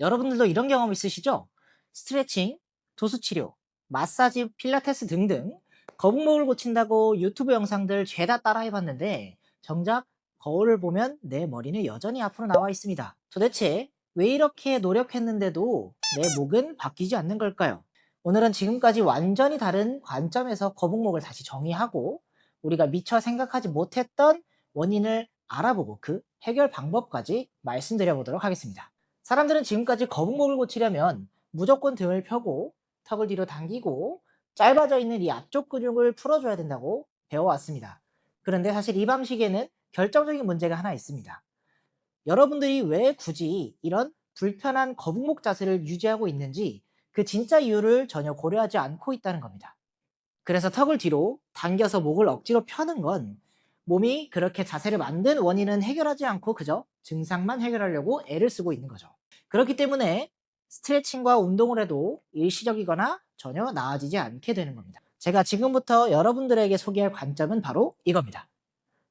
여러분들도 이런 경험 있으시죠? 스트레칭, 도수치료, 마사지, 필라테스 등등 거북목을 고친다고 유튜브 영상들 죄다 따라해봤는데 정작 거울을 보면 내 머리는 여전히 앞으로 나와 있습니다. 도대체 왜 이렇게 노력했는데도 내 목은 바뀌지 않는 걸까요? 오늘은 지금까지 완전히 다른 관점에서 거북목을 다시 정의하고 우리가 미처 생각하지 못했던 원인을 알아보고 그 해결 방법까지 말씀드려 보도록 하겠습니다. 사람들은 지금까지 거북목을 고치려면 무조건 등을 펴고 턱을 뒤로 당기고 짧아져 있는 이 앞쪽 근육을 풀어줘야 된다고 배워왔습니다. 그런데 사실 이 방식에는 결정적인 문제가 하나 있습니다. 여러분들이 왜 굳이 이런 불편한 거북목 자세를 유지하고 있는지 그 진짜 이유를 전혀 고려하지 않고 있다는 겁니다. 그래서 턱을 뒤로 당겨서 목을 억지로 펴는 건 몸이 그렇게 자세를 만든 원인은 해결하지 않고 그저 증상만 해결하려고 애를 쓰고 있는 거죠. 그렇기 때문에 스트레칭과 운동을 해도 일시적이거나 전혀 나아지지 않게 되는 겁니다. 제가 지금부터 여러분들에게 소개할 관점은 바로 이겁니다.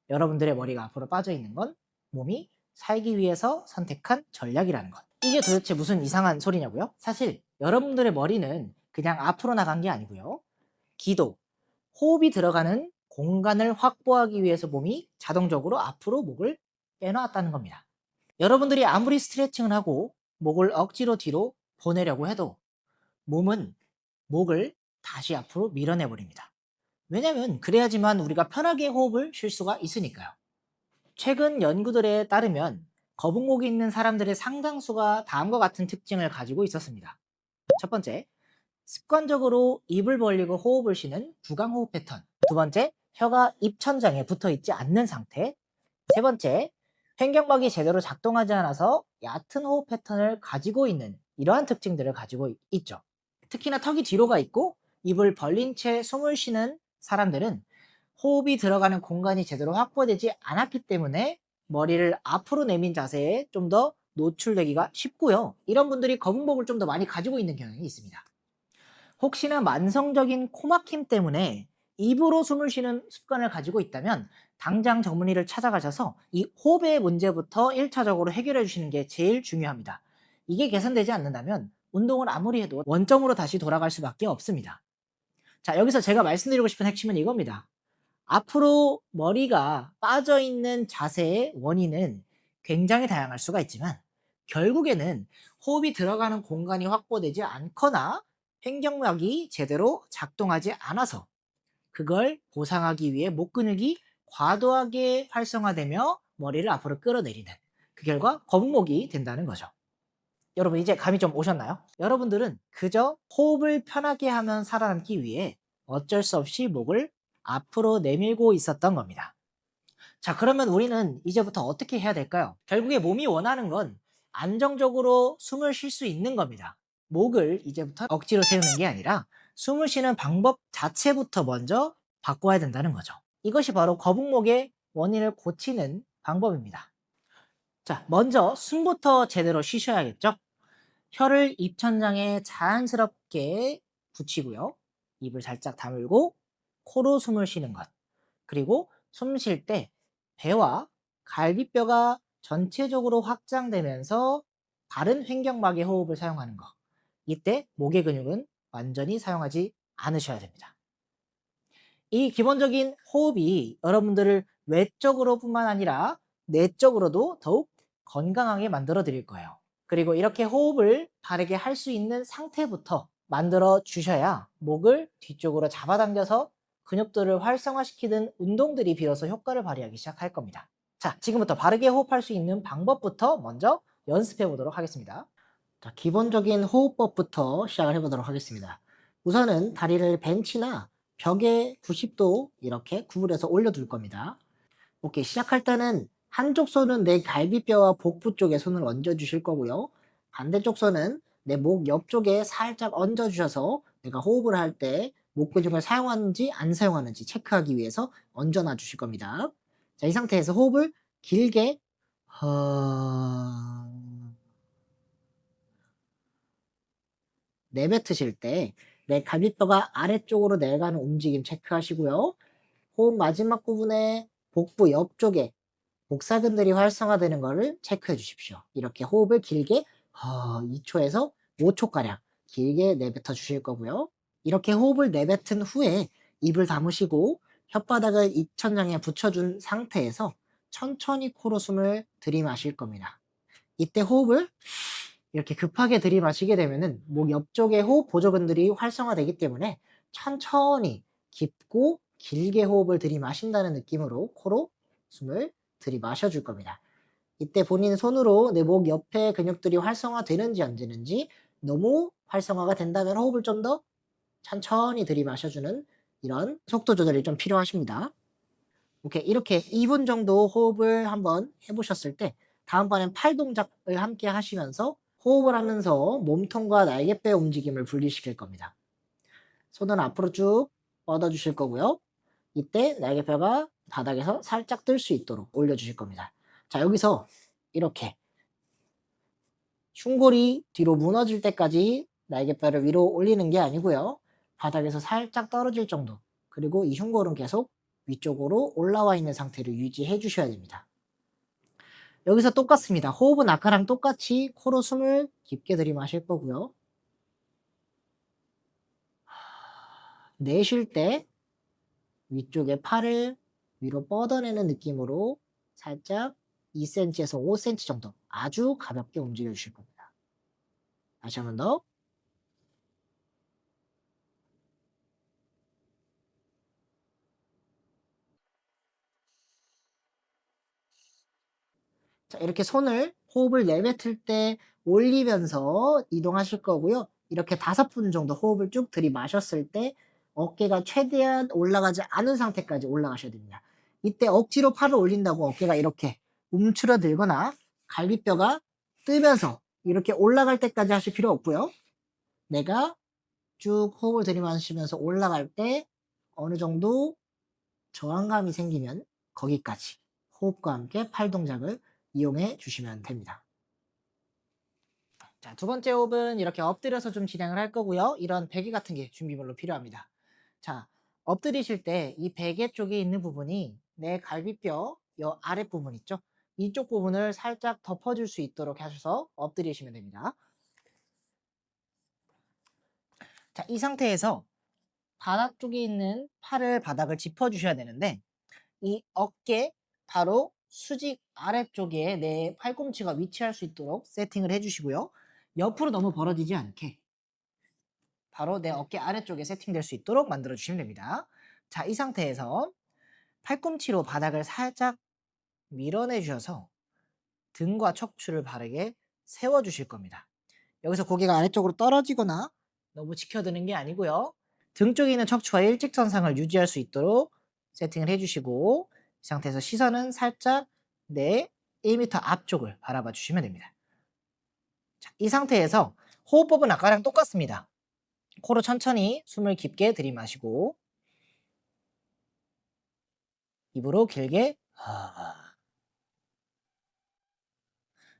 여러분들의 머리가 앞으로 빠져 있는 건 몸이 살기 위해서 선택한 전략이라는 것. 이게 도대체 무슨 이상한 소리냐고요? 사실 여러분들의 머리는 그냥 앞으로 나간 게 아니고요. 기도, 호흡이 들어가는 공간을 확보하기 위해서 몸이 자동적으로 앞으로 목을 빼놓았다는 겁니다. 여러분들이 아무리 스트레칭을 하고 목을 억지로 뒤로 보내려고 해도 몸은 목을 다시 앞으로 밀어내 버립니다. 왜냐면 그래야지만 우리가 편하게 호흡을 쉴 수가 있으니까요. 최근 연구들에 따르면 거북목이 있는 사람들의 상당수가 다음과 같은 특징을 가지고 있었습니다. 첫 번째, 습관적으로 입을 벌리고 호흡을 쉬는 부강호흡 패턴. 두 번째, 혀가 입천장에 붙어 있지 않는 상태. 세 번째, 횡격막이 제대로 작동하지 않아서 얕은 호흡 패턴을 가지고 있는 이러한 특징들을 가지고 있죠. 특히나 턱이 뒤로 가 있고 입을 벌린 채 숨을 쉬는 사람들은 호흡이 들어가는 공간이 제대로 확보되지 않았기 때문에 머리를 앞으로 내민 자세에 좀 더 노출되기가 쉽고요. 이런 분들이 거북목을 좀 더 많이 가지고 있는 경향이 있습니다. 혹시나 만성적인 코막힘 때문에 입으로 숨을 쉬는 습관을 가지고 있다면 당장 전문의를 찾아가셔서 이 호흡의 문제부터 1차적으로 해결해 주시는 게 제일 중요합니다. 이게 개선되지 않는다면 운동을 아무리 해도 원점으로 다시 돌아갈 수밖에 없습니다. 자, 여기서 제가 말씀드리고 싶은 핵심은 이겁니다. 앞으로 머리가 빠져 있는 자세의 원인은 굉장히 다양할 수가 있지만 결국에는 호흡이 들어가는 공간이 확보되지 않거나 횡격막이 제대로 작동하지 않아서 그걸 보상하기 위해 목 근육이 과도하게 활성화되며 머리를 앞으로 끌어내리는 그 결과 거북목이 된다는 거죠. 여러분 이제 감이 좀 오셨나요? 여러분들은 그저 호흡을 편하게 하면 살아남기 위해 어쩔 수 없이 목을 앞으로 내밀고 있었던 겁니다. 자, 그러면 우리는 이제부터 어떻게 해야 될까요? 결국에 몸이 원하는 건 안정적으로 숨을 쉴 수 있는 겁니다. 목을 이제부터 억지로 세우는 게 아니라 숨을 쉬는 방법 자체부터 먼저 바꿔야 된다는 거죠. 이것이 바로 거북목의 원인을 고치는 방법입니다. 자, 먼저 숨부터 제대로 쉬셔야겠죠? 혀를 입천장에 자연스럽게 붙이고요. 입을 살짝 다물고 코로 숨을 쉬는 것. 그리고 숨 쉴 때 배와 갈비뼈가 전체적으로 확장되면서 바른 횡격막의 호흡을 사용하는 것. 이때 목의 근육은 완전히 사용하지 않으셔야 됩니다. 이 기본적인 호흡이 여러분들을 외적으로 뿐만 아니라 내적으로도 더욱 건강하게 만들어 드릴 거예요. 그리고 이렇게 호흡을 바르게 할 수 있는 상태부터 만들어 주셔야 목을 뒤쪽으로 잡아당겨서 근육들을 활성화시키는 운동들이 비로소 효과를 발휘하기 시작할 겁니다. 자, 지금부터 바르게 호흡할 수 있는 방법부터 먼저 연습해 보도록 하겠습니다. 자, 기본적인 호흡법부터 시작을 해 보도록 하겠습니다. 우선은 다리를 벤치나 벽에 90도 이렇게 구부려서 올려둘 겁니다. 오케이, 시작할 때는 한쪽 손은 내 갈비뼈와 복부 쪽에 손을 얹어 주실 거고요. 반대쪽 손은 내 목 옆쪽에 살짝 얹어 주셔서 내가 호흡을 할 때 목 근육을 사용하는지 안 사용하는지 체크하기 위해서 얹어 놔 주실 겁니다. 자, 이 상태에서 호흡을 길게 허... 내뱉으실 때 내 갈비뼈가 아래쪽으로 내려가는 움직임 체크하시고요. 호흡 마지막 부분에 복부 옆쪽에 복사근들이 활성화되는 것을 체크해 주십시오. 이렇게 호흡을 길게 어, 2초에서 5초가량 길게 내뱉어 주실 거고요. 이렇게 호흡을 내뱉은 후에 입을 다무시고 혓바닥을 입천장에 붙여준 상태에서 천천히 코로 숨을 들이마실 겁니다. 이때 호흡을 이렇게 급하게 들이마시게 되면은 목 옆쪽의 호흡 보조근들이 활성화되기 때문에 천천히 깊고 길게 호흡을 들이마신다는 느낌으로 코로 숨을 들이마셔 줄 겁니다. 이때 본인 손으로 내 목 옆에 근육들이 활성화되는지 안 되는지 너무 활성화가 된다면 호흡을 좀 더 천천히 들이마셔주는 이런 속도 조절이 좀 필요하십니다. 오케이. 이렇게 2분 정도 호흡을 한번 해보셨을 때 다음번엔 팔 동작을 함께 하시면서 호흡을 하면서 몸통과 날개뼈 움직임을 분리시킬 겁니다. 손은 앞으로 쭉 뻗어 주실 거고요. 이때 날개뼈가 바닥에서 살짝 뜰 수 있도록 올려 주실 겁니다. 자, 여기서 이렇게 흉골이 뒤로 무너질 때까지 날개뼈를 위로 올리는 게 아니고요. 바닥에서 살짝 떨어질 정도. 그리고 이 흉골은 계속 위쪽으로 올라와 있는 상태를 유지해 주셔야 됩니다. 여기서 똑같습니다. 호흡은 아까랑 똑같이 코로 숨을 깊게 들이마실 거고요. 내쉴 때 위쪽에 팔을 위로 뻗어내는 느낌으로 살짝 2cm에서 5cm 정도 아주 가볍게 움직여 주실 겁니다. 다시 한 번 더. 자, 이렇게 손을 호흡을 내뱉을 때 올리면서 이동하실 거고요. 이렇게 다섯 분 정도 호흡을 쭉 들이마셨을 때 어깨가 최대한 올라가지 않은 상태까지 올라가셔야 됩니다. 이때 억지로 팔을 올린다고 어깨가 이렇게 움츠러들거나 갈비뼈가 뜨면서 이렇게 올라갈 때까지 하실 필요 없고요. 내가 쭉 호흡을 들이마시면서 올라갈 때 어느 정도 저항감이 생기면 거기까지 호흡과 함께 팔 동작을 이용해 주시면 됩니다. 자, 두 번째 호흡은 이렇게 엎드려서 좀 진행을 할 거고요. 이런 베개 같은 게 준비물로 필요합니다. 자, 엎드리실 때 이 베개 쪽에 있는 부분이 내 갈비뼈 요 아랫부분 있죠? 이쪽 부분을 살짝 덮어줄 수 있도록 하셔서 엎드리시면 됩니다. 자, 이 상태에서 바닥 쪽에 있는 팔을 바닥을 짚어주셔야 되는데 이 어깨 바로 수직 아래쪽에 내 팔꿈치가 위치할 수 있도록 세팅을 해주시고요. 옆으로 너무 벌어지지 않게 바로 내 어깨 아래쪽에 세팅될 수 있도록 만들어 주시면 됩니다. 자, 이 상태에서 팔꿈치로 바닥을 살짝 밀어내 주셔서 등과 척추를 바르게 세워 주실 겁니다. 여기서 고개가 아래쪽으로 떨어지거나 너무 지켜드는 게 아니고요. 등 쪽에 있는 척추와 일직선상을 유지할 수 있도록 세팅을 해주시고 이 상태에서 시선은 살짝 내 1m 앞쪽을 바라봐 주시면 됩니다. 자, 이 상태에서 호흡법은 아까랑 똑같습니다. 코로 천천히 숨을 깊게 들이마시고 입으로 길게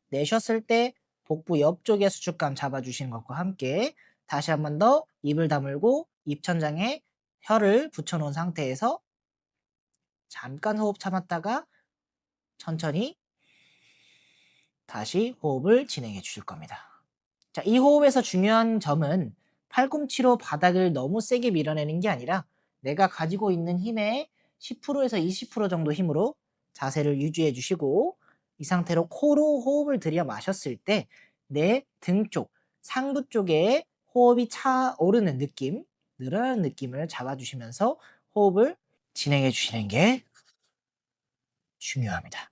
내쉬었을 때 복부 옆쪽의 수축감 잡아주시는 것과 함께 다시 한 번 더 입을 다물고 입천장에 혀를 붙여놓은 상태에서 잠깐 호흡 참았다가 천천히 다시 호흡을 진행해 주실 겁니다. 자, 이 호흡에서 중요한 점은 팔꿈치로 바닥을 너무 세게 밀어내는 게 아니라 내가 가지고 있는 힘의 10%에서 20% 정도 힘으로 자세를 유지해 주시고 이 상태로 코로 호흡을 들여 마셨을 때 내 등 쪽, 상부 쪽에 호흡이 차오르는 느낌, 늘어나는 느낌을 잡아주시면서 호흡을 진행해 주시는 게 중요합니다.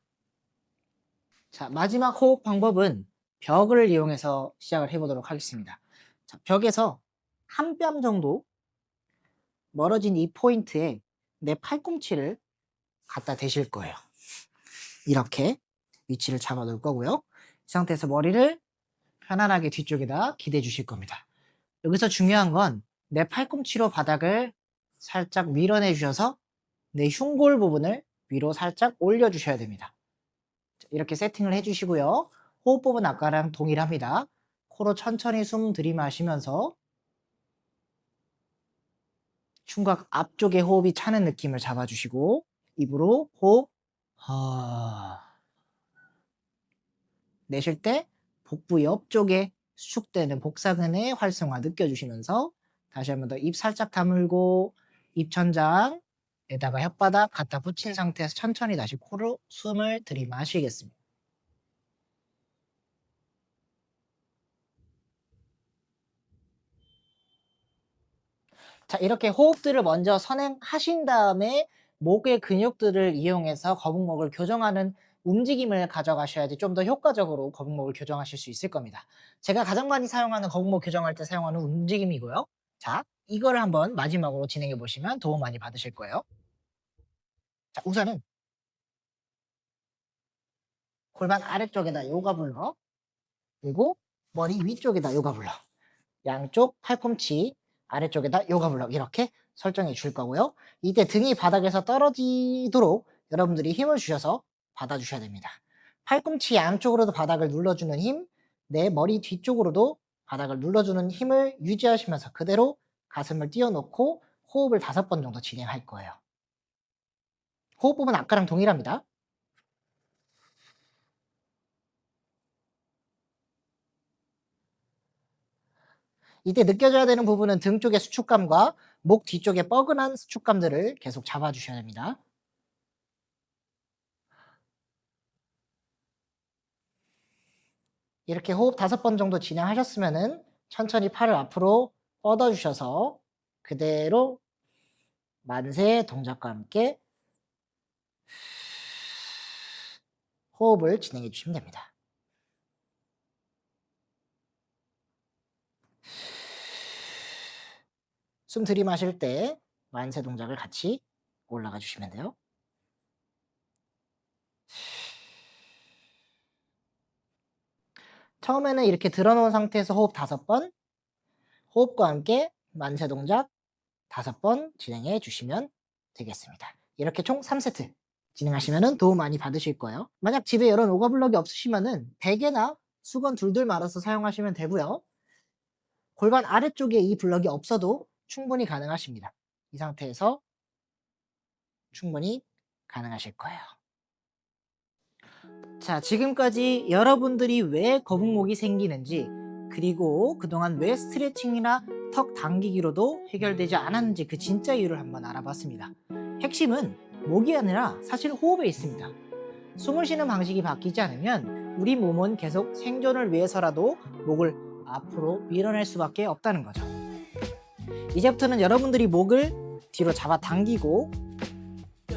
자, 마지막 호흡 방법은 벽을 이용해서 시작을 해보도록 하겠습니다. 자, 벽에서 한 뼘 정도 멀어진 이 포인트에 내 팔꿈치를 갖다 대실 거예요. 이렇게 위치를 잡아 놓을 거고요. 이 상태에서 머리를 편안하게 뒤쪽에다 기대 주실 겁니다. 여기서 중요한 건 내 팔꿈치로 바닥을 살짝 밀어내 주셔서 내 흉골 부분을 위로 살짝 올려 주셔야 됩니다. 이렇게 세팅을 해 주시고요. 호흡법은 아까랑 동일합니다. 코로 천천히 숨 들이마시면서 흉곽 앞쪽에 호흡이 차는 느낌을 잡아주시고 입으로 호흡 하... 내쉴 때 복부 옆쪽에 수축되는 복사근의 활성화 느껴주시면서 다시 한번 더 입 살짝 다물고 입천장 에다가 혓바닥 갖다 붙인 상태에서 천천히 다시 코로 숨을 들이마시겠습니다. 자, 이렇게 호흡들을 먼저 선행하신 다음에 목의 근육들을 이용해서 거북목을 교정하는 움직임을 가져가셔야지 좀 더 효과적으로 거북목을 교정하실 수 있을 겁니다. 제가 가장 많이 사용하는 거북목 교정할 때 사용하는 움직임이고요. 자, 이거를 한번 마지막으로 진행해 보시면 도움 많이 받으실 거예요. 자, 우선은 골반 아래쪽에다 요가 블럭 그리고 머리 위쪽에다 요가 블럭 양쪽 팔꿈치 아래쪽에다 요가 블럭 이렇게 설정해 줄 거고요. 이때 등이 바닥에서 떨어지도록 여러분들이 힘을 주셔서 받아주셔야 됩니다. 팔꿈치 양쪽으로도 바닥을 눌러주는 힘, 내 머리 뒤쪽으로도 바닥을 눌러주는 힘을 유지하시면서 그대로 가슴을 띄워놓고 호흡을 다섯 번 정도 진행할 거예요. 호흡법은 아까랑 동일합니다. 이때 느껴져야 되는 부분은 등 쪽의 수축감과 목 뒤쪽의 뻐근한 수축감들을 계속 잡아주셔야 됩니다. 이렇게 호흡 다섯 번 정도 진행하셨으면은 천천히 팔을 앞으로 뻗어주셔서 그대로 만세 동작과 함께 호흡을 진행해 주시면 됩니다. 숨 들이마실 때 만세 동작을 같이 올라가 주시면 돼요. 처음에는 이렇게 들어놓은 상태에서 호흡 다섯 번, 호흡과 함께 만세 동작 다섯 번 진행해 주시면 되겠습니다. 이렇게 총 3세트 진행하시면 도움 많이 받으실 거예요. 만약 집에 이런 오가블럭이 없으시면은 베개나 수건 둘둘 말아서 사용하시면 되고요. 골반 아래쪽에 이 블럭이 없어도 충분히 가능하십니다. 이 상태에서 충분히 가능하실 거예요. 자, 지금까지 여러분들이 왜 거북목이 생기는지, 그리고 그동안 왜 스트레칭이나 턱 당기기로도 해결되지 않았는지 그 진짜 이유를 한번 알아봤습니다. 핵심은 목이 아니라 사실 호흡에 있습니다. 숨을 쉬는 방식이 바뀌지 않으면 우리 몸은 계속 생존을 위해서라도 목을 앞으로 밀어낼 수밖에 없다는 거죠. 이제부터는 여러분들이 목을 뒤로 잡아 당기고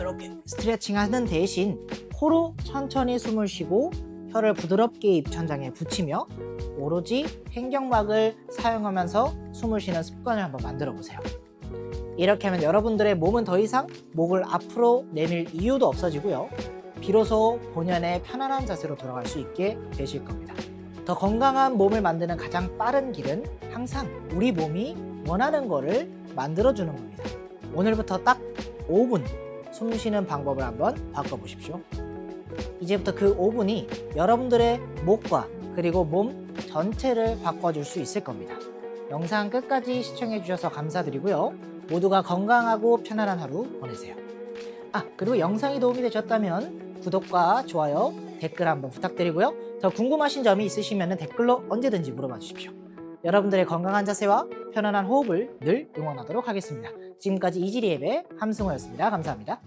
이렇게 스트레칭 하는 대신 코로 천천히 숨을 쉬고 혀를 부드럽게 입천장에 붙이며 오로지 횡격막을 사용하면서 숨을 쉬는 습관을 한번 만들어 보세요. 이렇게 하면 여러분들의 몸은 더 이상 목을 앞으로 내밀 이유도 없어지고요. 비로소 본연의 편안한 자세로 돌아갈 수 있게 되실 겁니다. 더 건강한 몸을 만드는 가장 빠른 길은 항상 우리 몸이 원하는 거를 만들어주는 겁니다. 오늘부터 딱 5분 숨 쉬는 방법을 한번 바꿔보십시오. 이제부터 그 5분이 여러분들의 목과 그리고 몸 전체를 바꿔줄 수 있을 겁니다. 영상 끝까지 시청해주셔서 감사드리고요. 모두가 건강하고 편안한 하루 보내세요. 아, 그리고 영상이 도움이 되셨다면 구독과 좋아요, 댓글 한번 부탁드리고요. 더 궁금하신 점이 있으시면 댓글로 언제든지 물어봐 주십시오. 여러분들의 건강한 자세와 편안한 호흡을 늘 응원하도록 하겠습니다. 지금까지 이지리 앱의 함승호였습니다. 감사합니다.